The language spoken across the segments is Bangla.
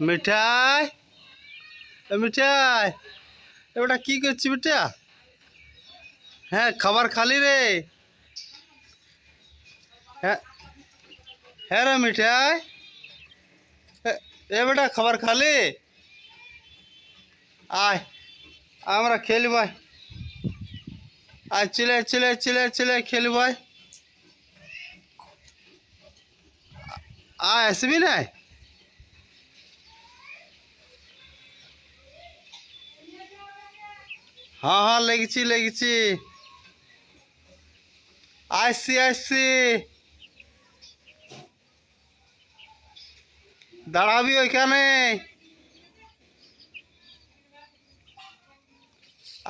মিঠাই মিঠাই, এবারটা কি করছি বেটা হ্যাঁ খাবার খালি রে। হ্যাঁ হ্যাঁ রে মিঠাই। এ- বেটা খাবার খালি? আয়, আমরা খেলি ভাই। আয়, চলে চলে চলে চলে খেলি ভাই। আয়, আসবি না হ্যাঁ হ্যাঁ লেগেছি লেগেছি আসছি আসছি দাঁড়াবি ওইখানে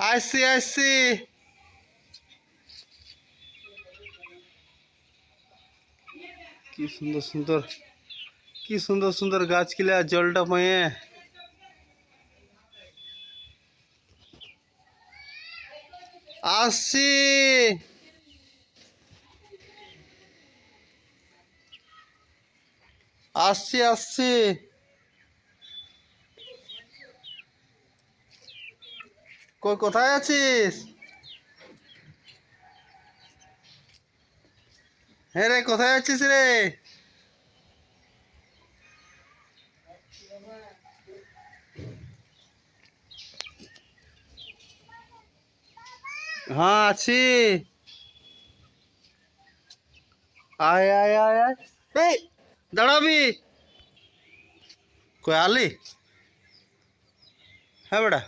আসছি আসছি কি সুন্দর সুন্দর কি সুন্দর সুন্দর গাছ কিলা জলটা পায়ে আসছি। আসছি আসছি। কই কোথায় আছিস? হ্যাঁ রে কোথায় আছিস রে? হ্যাঁ আছি। আয় আয় আয় আয়। এই, দাঁড়াবি। কই, আলি? হ্যাঁ বেটা।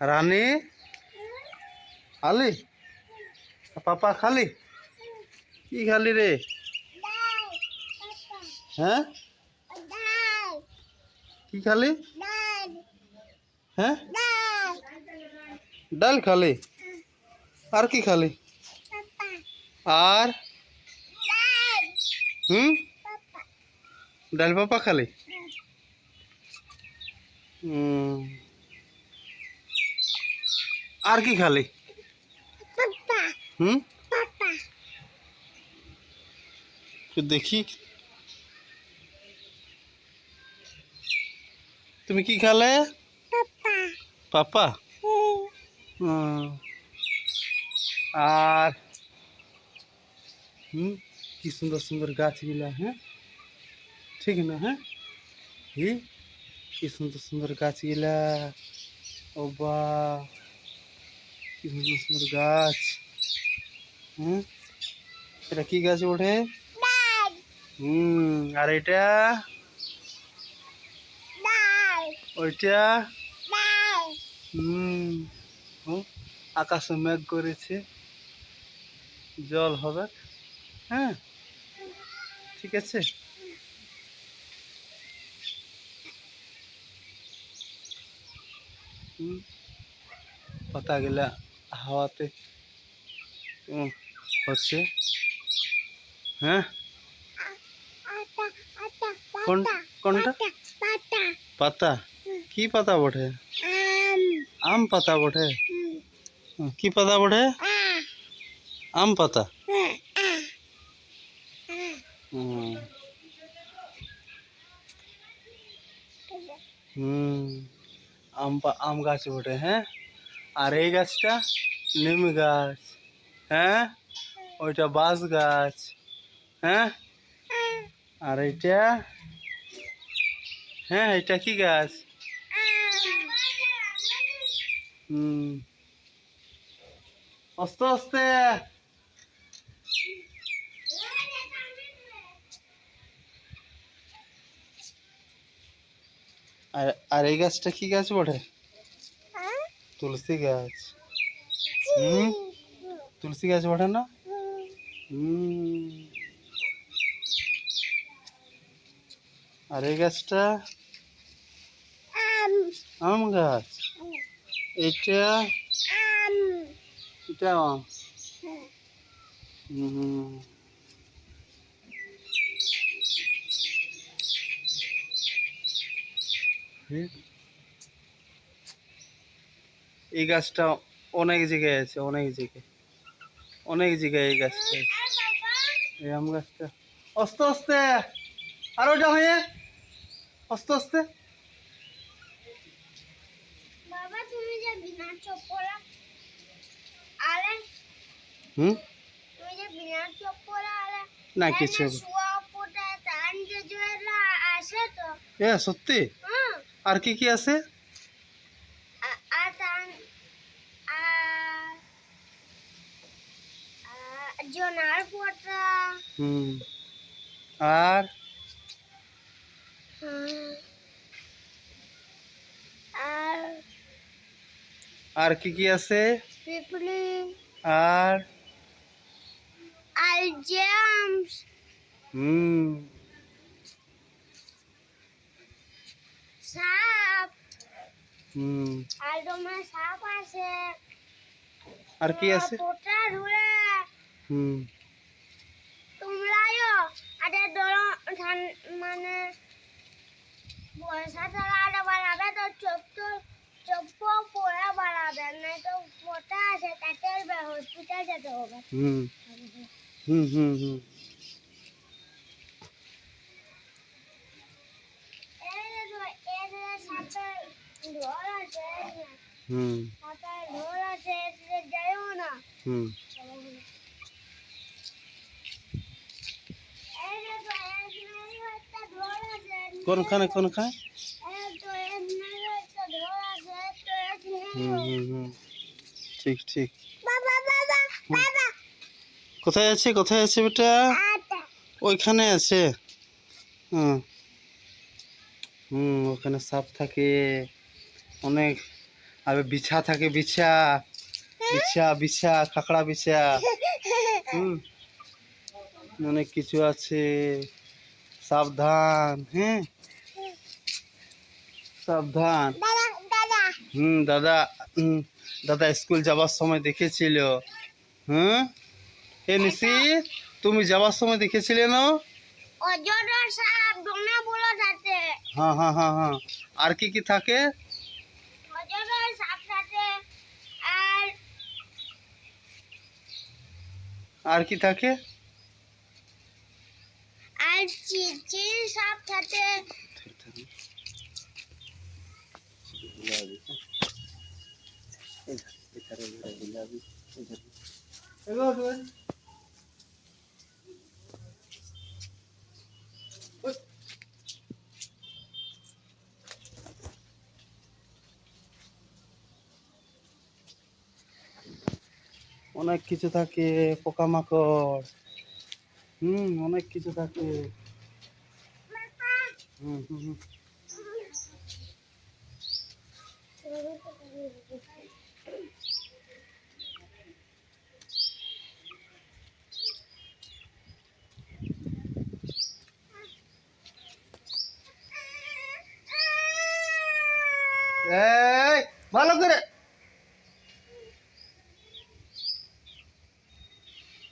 রানী? আলি? পাপা খালি? কি খালি রে? হ্যাঁ? কি খালি? হ্যাঁ? ডাল খালি? আর কি খালি? আর? হুম? ডাল পাপা খালি? হুম আর কি খালি? হুম? একটু দেখি। তুমি কি খালে? পাপা। হুম। আর হুম কি সুন্দর সুন্দর গাছগুলা হ্যাঁ ঠিক না হ্যাঁ হি কি সুন্দর সুন্দর গাছগুলা ও বা কি সুন্দর সুন্দর গাছ হুম এটা কি গাছ ওঠে হুম আর এটা ওইটা হুম হুম আকাশে মেঘ করেছে। জল হবে। হ্যাঁ? ঠিক আছে? পাতাগুলা হাওয়াতে হচ্ছে। হ্যাঁ? কোন কোনটা? পাতা। কি পাতা বটে? আম পাতা বটে? কি পাতা বটে? আম পাতা? হুম। আম আম গাছ বটে হ্যাঁ? আর এই গাছটা নিম গাছ হ্যাঁ? ওইটা বাঁশ গাছ হ্যাঁ? আর এইটা হ্যাঁ এটা কি গাছ? হুম। আস্তে আস্তে। আর আর এই গাছটা কি গাছ বটে? তুলসী গাছ। হুম? তুলসী গাছ বটে না? হুম। আর এই গাছটা? আম। গাছ। এটা এটা? আম হুম। এই গাছটা অনেক জায়গায় আছে অনেক জায়গায়। অনেক জায়গায় এই গাছটা এই আম গাছটা। আস্তে আস্তে। আর ওটা হয়ে আস্তে আস্তে। বাবা তুমি যে বিনা চপ্পলা হুম? না কিছু শুয়া পোটা তান আসে তো। এ সত্যি? আর কি কি আছে? জোনার পোটা হুম। আর? আর আর কি কি আছে? পিপলি আর আর জেমস হুম। সাপ হুম। আর তোমার সাপ আছে। আর কি আছে? পোটা ধরে হুম। তোমরাও আরে ধান- মানে বর্ষা চালাটা বাড়াবে তো চোখ তো চোখ পড়া বাড়াবে না। হসপিটাল যেতে হবে। হুম। হুম হুম হুম। হুম। হুম। কোনখানে কোনখানে হুম হুম হুম। ঠিক ঠিক। কোথায় আছে? কোথায় আছে বেটা? ওইখানে আছে। হুম। হুম ওখানে সাপ থাকে। অনেক। আর বিছা থাকে বিছা। বিছা বিছা কাঁকড়া বিছা। হুম। অনেক কিছু আছে। সাবধান হ্যাঁ? সাবধান। হুম দাদা। হুম দাদা স্কুল যাবার সময় দেখেছিল। হুম? এ নিশি, তুমি যাবার সময় দেখেছিলে না? সাপ হ্যাঁ হ্যাঁ হ্যাঁ হ্যাঁ। আর কি কি থাকে? অজগর সাপ থাকে আর আর কি থাকে? আর চিচির সাপ থাকে অনেক কিছু থাকে পোকামাকড় হুম অনেক কিছু থাকে হুম হুম হুম।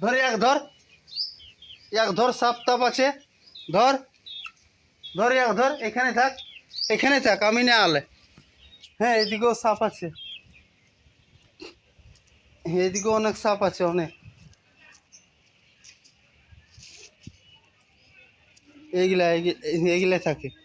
ধর, এক ধর। এক ধর, সাপ তাপ আছে। ধর। ধর, এক ধর, এখানে থাক। এখানে থাক, আমি না আলে। হ্যাঁ এদিকেও সাপ আছে। এদিকেও অনেক সাপ আছে, অনেক। এইগুলা এইগি- এইগুলা থাকে।